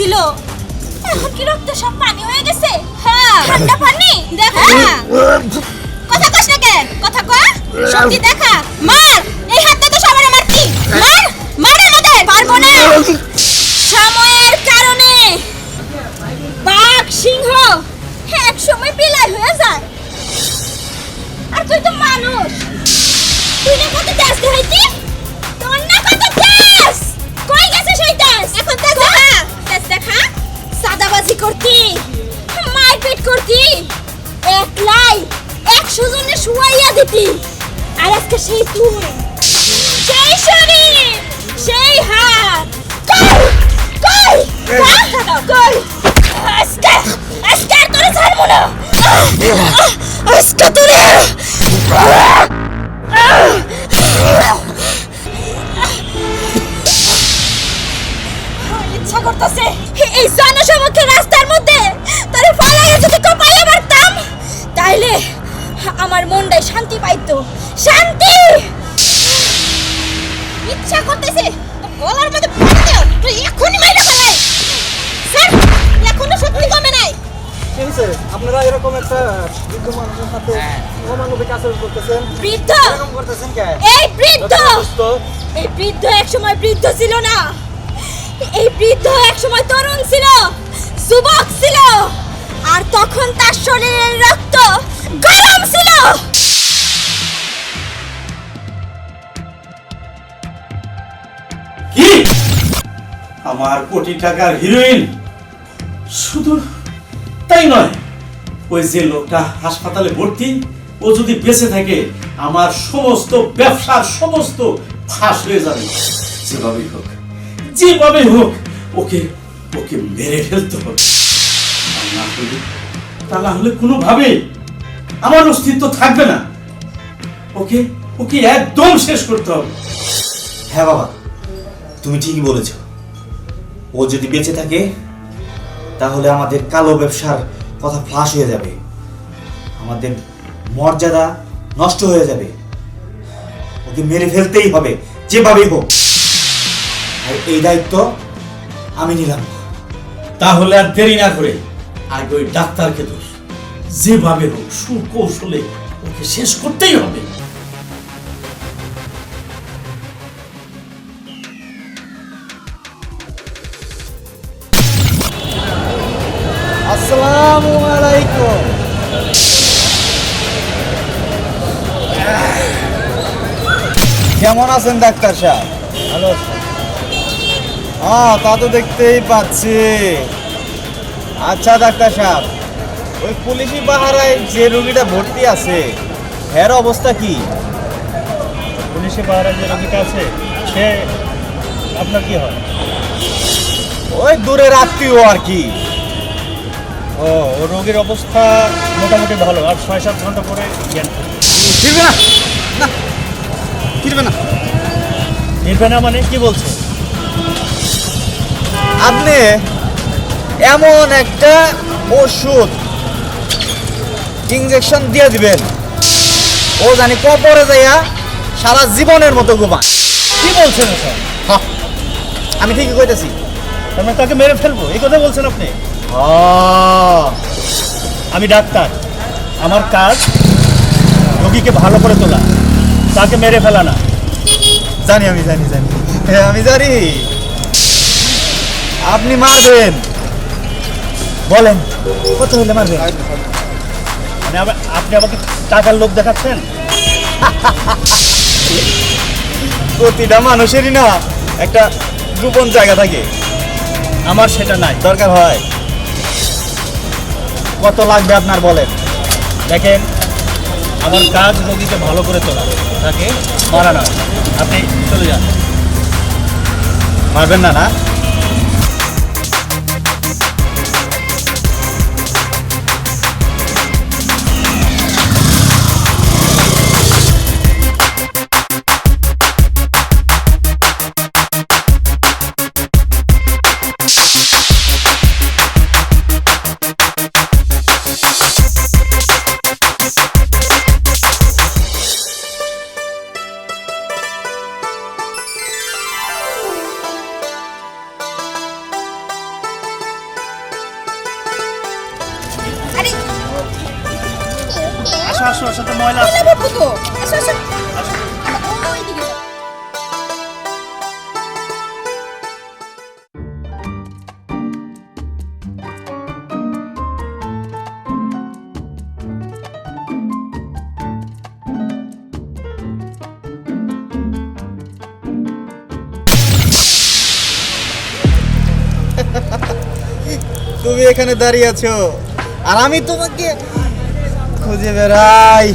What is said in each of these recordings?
ছিল। এখন কি রক্ত সব পানি হয়ে গেছে? হ্যাঁ। ঠান্ডা পানি? দেখা। কথা কস না কেন? কথা কয়? শক্তি দেখা। মার! এই হাতটা তো সবার মারতি মার! মার আমাদের! পারব না। সময়ের কারণে বাঘ সিংহ এক সময় বিলাই হয়ে যায়। আর তুই তো মানুষ। তুই না কত দেখাইতি করতি? মারপিট করতি? একলাই একশো জনে শুয়াইয়া দিতি। আর আজকে সেই তুই সেই শরীর সেই হাত। কই? কই? কই? আজকে আজকে আর তোরে ছাড়বো না। আজকে তোরে ইচ্ছা করতেছে। এই জনসমক্ষে রাস্তার মধ্যে তোরে ফালাইয়া যদি কপাইয়া মারতাম তাইলে আমার মনটাই শান্তি পাইতো। শান্তি! ইচ্ছা করতেছে গলার মধ্যে ফাটা দেও তুই এখনই মাইরা ফেলাই। স্যার এখনও সত্যি কমে নাই। কি আপনারা এরকম একটা বৃদ্ধ মানুষের সাথে অমানবিক আচরণ করতেছেন। বৃদ্ধ! এরকম করতেছেন কে? এই বৃদ্ধ! এই বৃদ্ধ একসময় বৃদ্ধ ছিল না। এই বৃদ্ধ একসময় তরুণ ছিল, যুবক ছিল, আর তখন তার শরীরের রক্ত গরম ছিল। কি? আমার কোটি টাকার হিরোইন শুধু তাই নয়, ওই যে লোকটা হাসপাতালে ভর্তি, ও যদি বেঁচে থাকে, আমার সমস্ত ব্যবসার সমস্ত ফাঁস হয়ে যাবে। যেভাবেই হোক। যেভাবে হোক, ওকে ওকে মেরে ফেলতে হবে। তা না হলে কোনোভাবে আমার অস্তিত্ব থাকবে না। ওকে ওকে একদম শেষ করতে হবে। হ্যাঁ বাবা, তুমি ঠিকই বলেছ। ও যদি বেঁচে থাকে, তাহলে আমাদের কালো ব্যবসার কথা ফ্লাশ হয়ে যাবে। আমাদের মর্যাদা নষ্ট হয়ে যাবে। ওকে মেরে ফেলতেই হবে, যেভাবেই হোক। এই দায়িত্ব আমি নিলাম। তাহলে আর দেরি না করে আগে ওই ডাক্তারকে দোষ। যেভাবে হোক সুকৌশলে ওকে শেষ করতেই হবে। আসসালামু আলাইকুম। কেমন আছেন ডাক্তার সাহেব? ভালো হ্যাঁ তা তো দেখতেই পাচ্ছি। আচ্ছা ডাক্তার সাহেব ওই পুলিশি পাহারায় যে রুগীটা ভর্তি আছে এর অবস্থা কি? পুলিশে পাহারা যে রোগীটা আছে সে আপনার কি হয়? ওই দূরের আত্মীয় আর কি। ও ও রোগীর অবস্থা মোটামুটি ভালো আর ছয় সাত ঘণ্টা পরে জ্ঞান ফিরবে। না ফিরবে না। ফিরবে না মানে কি বলছে? আপনি এমন একটা ওষুধ ইঞ্জেকশন দিয়ে দিবেন। ও জানি কপরে যাইয়া সারা জীবনের মতো ঘুমান কি বলছেন স্যার আমি ঠিকই কইতেছি। মানে তাকে মেরে ফেলব এই কথা বলছেন আপনি? আমি ডাক্তার। আমার কাজ রোগীকে ভালো করে তোলা। তাকে মেরে ফেলা না। জানি আমি জানি জানি। হ্যাঁ, আমি জানি। আপনি মারবেন। বলেন, কত হলে মারবেন? মানে আপনি আমাকে টাকার লোভ দেখাচ্ছেন? প্রতিটা মানুষেরই না একটা গোপন জায়গা থাকে। আমার সেটা নাই। দরকার হয়। কত লাগবে আপনার বলেন? দেখেন, আমার কাজ রোগীকে ভালো করে তোলা। তাকে মারা না আপনি চলে যান। মারবেন না না? তুমি এখানে দাঁড়িয়ে আছো। আর আমি তোমাকে খুঁজে বেড়াই।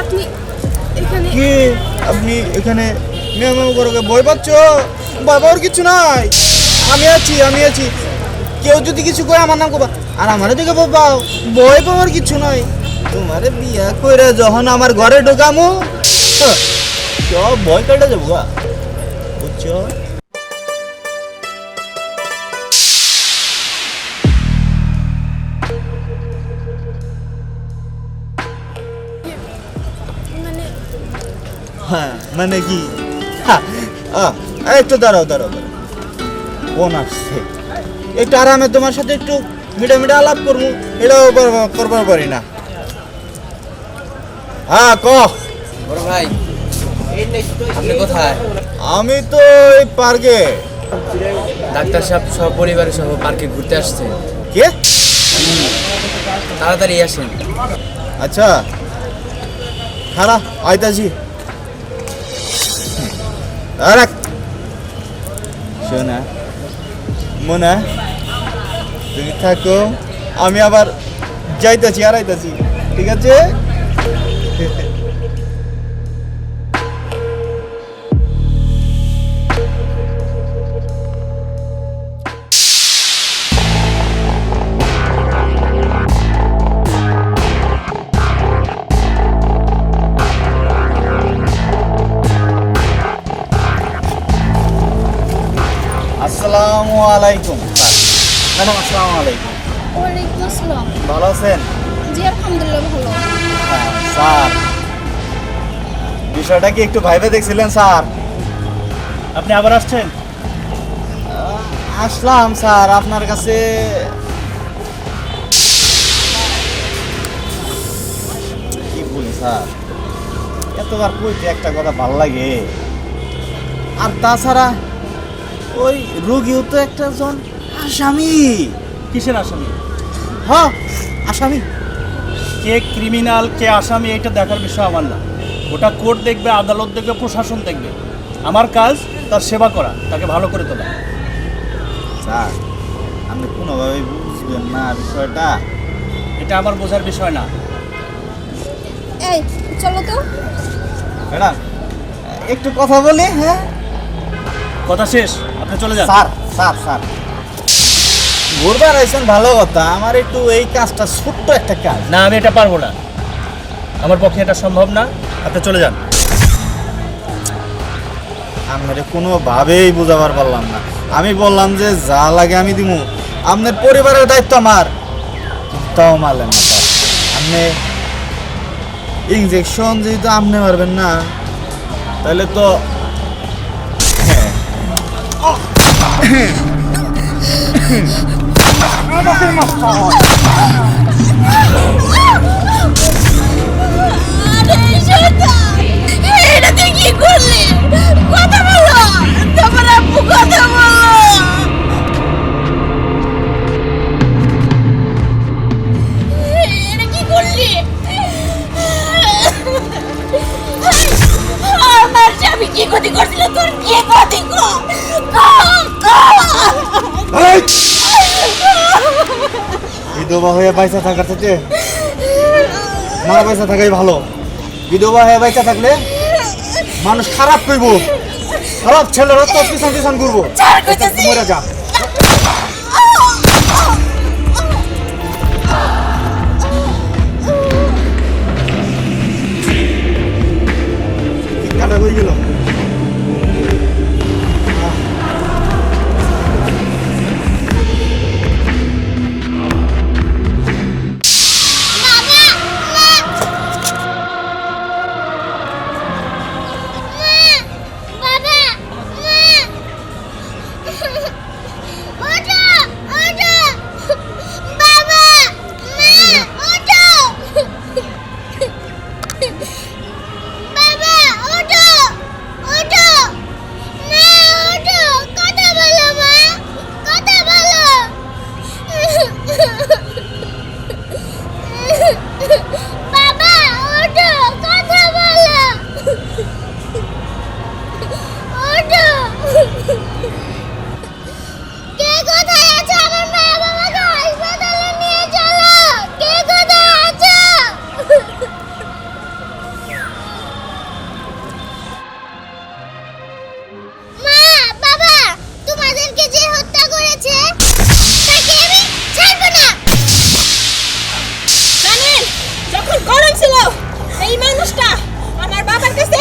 আপনি এখানে কি? আপনি এখানে মেমো করে ভয় পাচ্ছ? বাবার কিছু নাই। আমি আছি আমি আছি। কেউ যদি কিছু করে আমার নাম করবা আর আমার দিকে বাবা ভয় পাওয়ার কিছু নাই। তোমারে বিয়া করে যখন আমার ঘরে ঢোকামু সব ভয় কেটে যাব বুঝছ? মানে কি? আহ, একটু দাঁড়াও দাঁড়াও দাঁড়াও। বোন আসছে। একটু আরামে তোমার সাথে একটু মিটা মিটা আলাপ করব। এটাও করবার- পারি না। হ্যাঁ ক। বড় ভাই আপনি কোথায়? আমি তো এই পার্কে। ডাক্তার সাহেব সব পরিবারের সহ পার্কে ঘুরতে আসছে। কে? তাড়াতাড়ি আসেন। আচ্ছা। খারা আইতাছি আরে শোনা মোনা তুমি থাকো আমি আবার যাইতাছি আর ঠিক আছে আসসালামু আলাইকুম ম্যাডাম আসসালামু আলাইকুম ওয়ালাইকুম আসসালাম ভালো আছেন? জি আলহামদুলিল্লাহ ভালো। হ্যাঁ, স্যার। বিষয়টা কি একটু ভাইবে দেখছিলেন স্যার? আপনি আবার আসছেন? আসলাম স্যার আপনার কাছে কি বলি স্যার? এতবার কইতে একটা কথা ভালো লাগে। আর তাছাড়া ওই রোগীও তো একটা জন আসামি। কিসের আসামি? হ্যাঁ আসামি। কে ক্রিমিনাল কে আসামি এটা দেখার বিষয় আমার না। ওটা কোর্ট দেখবে আদালত দেখবে প্রশাসন দেখবে। আমার কাজ তার সেবা করা তাকে ভালো করে তোলা। স্যার আপনি কোনোভাবেই বুঝবেন না বিষয়টা। এটা আমার বোঝার বিষয় না। এই চলো তো। ম্যাডাম একটু কথা বলি হ্যাঁ? কথা শেষ? আপনি চলে যান। Sir sir sir. ঘুরবার আইসেন ভালো কথা আমার একটু এই কাজটা ছোট্ট একটা কাজ। না আমি এটা পারব না। আমার পক্ষে এটা সম্ভব না। আপনি চলে যান। আপনার কোনোভাবেই বুঝাবার পারলাম না। আমি বললাম যে যা লাগে আমি দিমু। আপনার পরিবারের দায়িত্ব আমার। তাও মারলেন না স্যার। আপনি ইঞ্জেকশন যেহেতু আপনি মারবেন না তাহলে তো স্বামী কি ক্ষতি করছিল? তোর কি ক্ষতি কর বিধবা হয়ে পয়সা থাকার থেকে না পয়সা থাকাই ভালো। বিধবা হয়ে পয়সা থাকলে মানুষ খারাপ করব খারাপ ছেলেরা তো পিছন পিছন করব মরে যা। গরম ছিল। এই মানুষটা আমার বাবার কাছে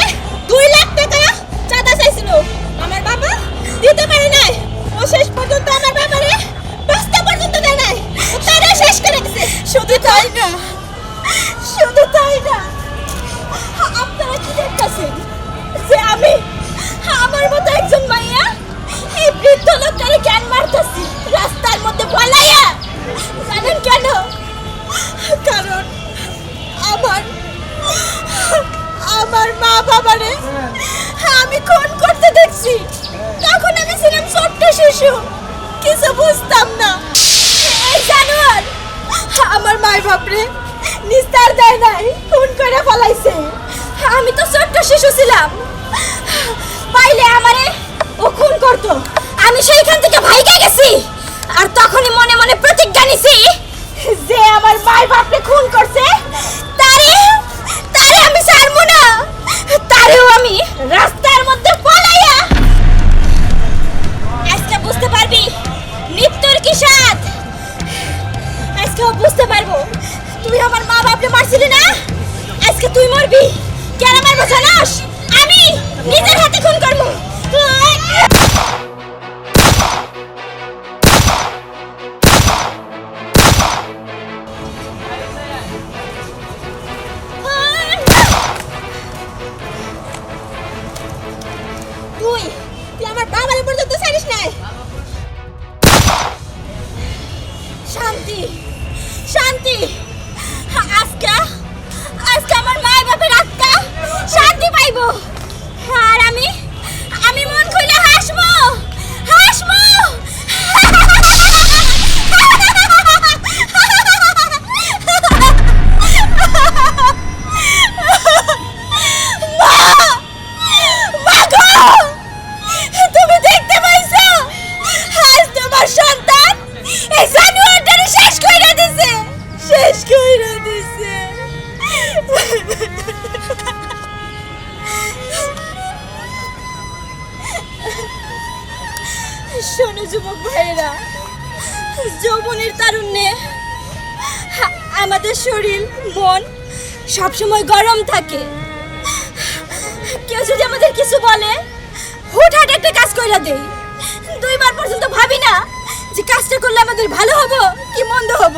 বাবারে আমি খুন করতে দেখছি। তখন আমি ছিলাম ছোট্ট শিশু। কিছু বুঝতাম না। এই জানোয়ার, আমার মাই বাপরে নিস্তার দেয় নাই, খুন করে ফলাইছে। আমি তো ছোট্ট শিশু ছিলাম। পাইলে আমারে ও খুন করতো। আমি সেইখান থেকে ভাইগে গেছি। আর তখনই মনে মনে প্রতিজ্ঞা নিছি, যে আমার মাই বাপরে খুন করছে, তারে তারেও আমি রাস্তার শান্তি শান্তি। যৌবনের তারুণ্যে। আমাদের শরীর, মন সবসময় গরম থাকে। কেউ যদি আমাদের কিছু বলে, হুটহাট একটা কাজ কইরা দেই। দুইবার পর্যন্ত ভাবি না যে কাজটা করলে আমাদের ভালো হব কি মন্দ হব।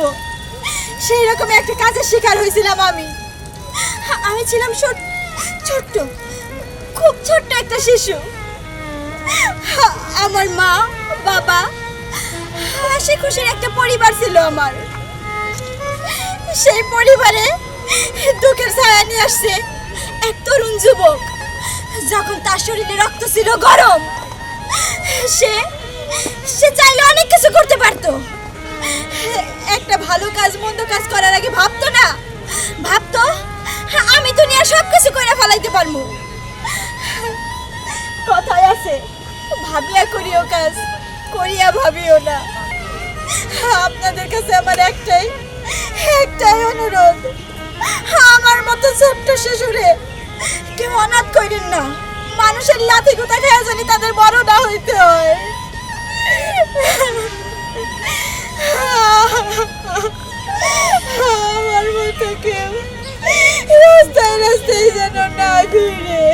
সেই রকম একটা কাজের শিকার হয়েছিলাম আমি। আমি ছিলাম ছোট্ট, খুব ছোট্ট একটা শিশু। আমার মা, বাবা হাসি খুশির একটা পরিবার ছিল আমার। সেই পরিবারে দুঃখের ছায়া নিয়ে আসছে এক তরুণ যুবক। যখন তার শরীরে রক্ত ছিল গরম, সে সে চাইলে অনেক কিছু করতে পারতো। একটা ভালো কাজ, মন্দ কাজ করার আগে ভাবতো না, ভাবতো, আমি দুনিয়া সব কিছু করে ফেলাইতে পারব। কথায় আছে, ভাবিয়া করিও কাজ করিয়া ভাবিও না। আপনাদের কাছে আমার একটাই একটাই অনুরোধ। আমার মতো ছোট্ট শিশুরে কেউ অনাথ করেন না। মানুষের লাথি গুতা খেয়ে জানি তাদের বড় না হইতে হয়। আমার মতো কেউ রাস্তায় রাস্তায় যেন না ঘুরে।